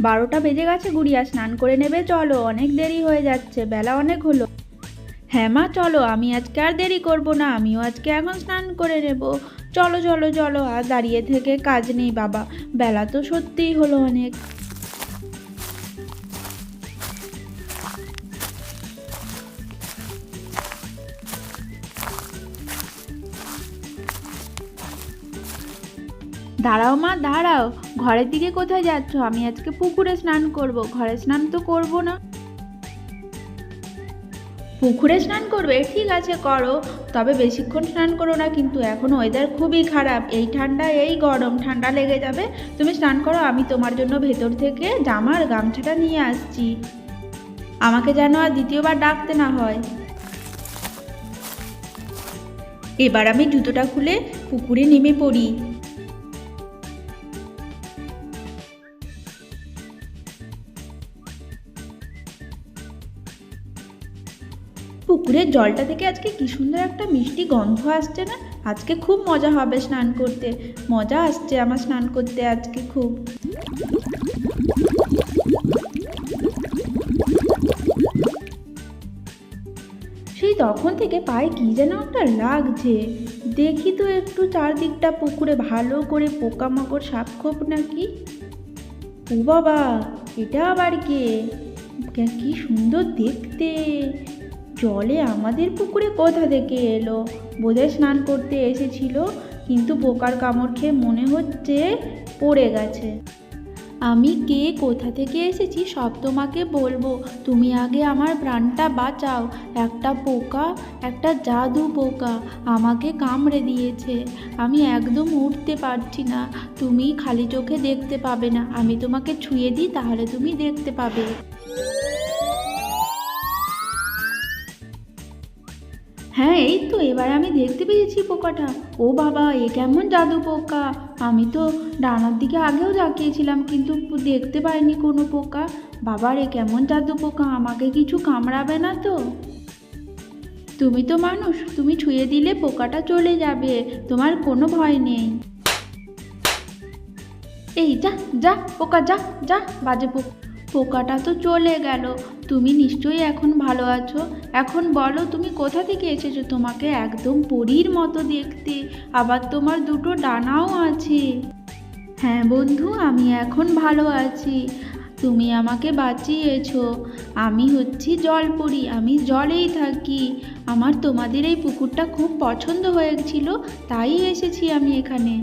বারোটা বেজে গেছে গুড়িয়া, স্নান করে নেবে, চলো। অনেক দেরি হয়ে যাচ্ছে, বেলা অনেক হলো। হ্যাঁ মা, চলো, আমি আজকে আর দেরি করব না, আমিও আজকে এখন স্নান করে নেব। চলো চলো চলো, আর দাঁড়িয়ে থেকে কাজ নেই বাবা, বেলা তো সত্যিই হলো অনেক। দাঁড়াও মা, দাঁড়াও। ঘরের দিকে কোথায় যাচ্ছ? আমি আজকে পুকুরে স্নান করব। ঘরে স্নান তো করব না। পুকুরে স্নান করবে? ঠিক আছে, করো। তবে বেশিক্ষণ স্নান করো না কিন্তু, এখন ওয়েদার খুবই খারাপ। এই ঠান্ডা, এই গরম। ঠান্ডা লেগে যাবে। তুমি স্নান করো, আমি তোমার জন্য ভেতর থেকে জামার গামছাটা নিয়ে আসছি। আমাকে যেন আর দ্বিতীয়বার ডাকতে না হয়। এবার আমি জুতোটা খুলে পুকুরে নেমে পড়ি। পুকুরের জলটা থেকে আজকে কি সুন্দর একটা মিষ্টি গন্ধ আসছে না? আজকে খুব মজা হবে স্নান করতে। মজা আসছে আমার স্নান করতে আজকে খুব। সেই তখন থেকে পায়ে কি যেন একটা লাগছে। দেখি তো একটু চারদিকটা পুকুরে ভালো করে পোকামাকড় সাপ খোপ নাকি? ও বাবা, এটা আবার কে- কি সুন্দর দেখতে। জলে আমাদের পুকুরে কোথা থেকে এলো। বোধহয় স্নান করতে এসেছিল, কিন্তু পোকার কামড় খেয়ে মনে হচ্ছে পড়ে গেছে। আমি কে? কোথা থেকে এসেছি? সব তোমাকে বলব। তুমি আগে আমার প্রাণটা বাঁচাও। একটা পোকা একটা জাদু পোকা আমাকে কামড়ে দিয়েছে। আমি একদম উঠতে পারছি না। তুমি খালি চোখে দেখতে পাবে না। আমি তোমাকে ছুঁয়ে দিই, তাহলে তুমি দেখতে পাবে। হ্যাঁ এই তো, এবার আমি দেখতে পেয়েছি পোকাটা। ও বাবা, এ কেমন জাদু পোকা? আমি তো ডানার দিকে আগেও তাকিয়েছিলাম, কিন্তু দেখতে পাইনি কোনো পোকা। বাবার, এ কেমন জাদু পোকা? আমাকে কিছু কামড়াবে না তো? তুমি তো মানুষ, তুমি ছুঁয়ে দিলে পোকাটা চলে যাবে, তোমার কোনো ভয় নেই। এই যা যা, পোকা, যা যা, বাজে পোকা পোকাটা তো চলে গেল। তুমি নিশ্চয়ই এখন ভালো আছো। এখন বলো, তুমি কোথা থেকে এসেছ? তোমাকে একদম পরীর মতো দেখতে। আবার তোমার দুটো ডানাও আছে। হ্যাঁ বন্ধু, আমি এখন ভালো আছি। তুমি আমাকে বাঁচিয়েছো। আমি হচ্ছি জলপরি, আমি জলেই থাকি। আমার তোমাদের এই পুকুরটা খুব পছন্দ হয়েছিল, তাই এসেছি আমি এখানে।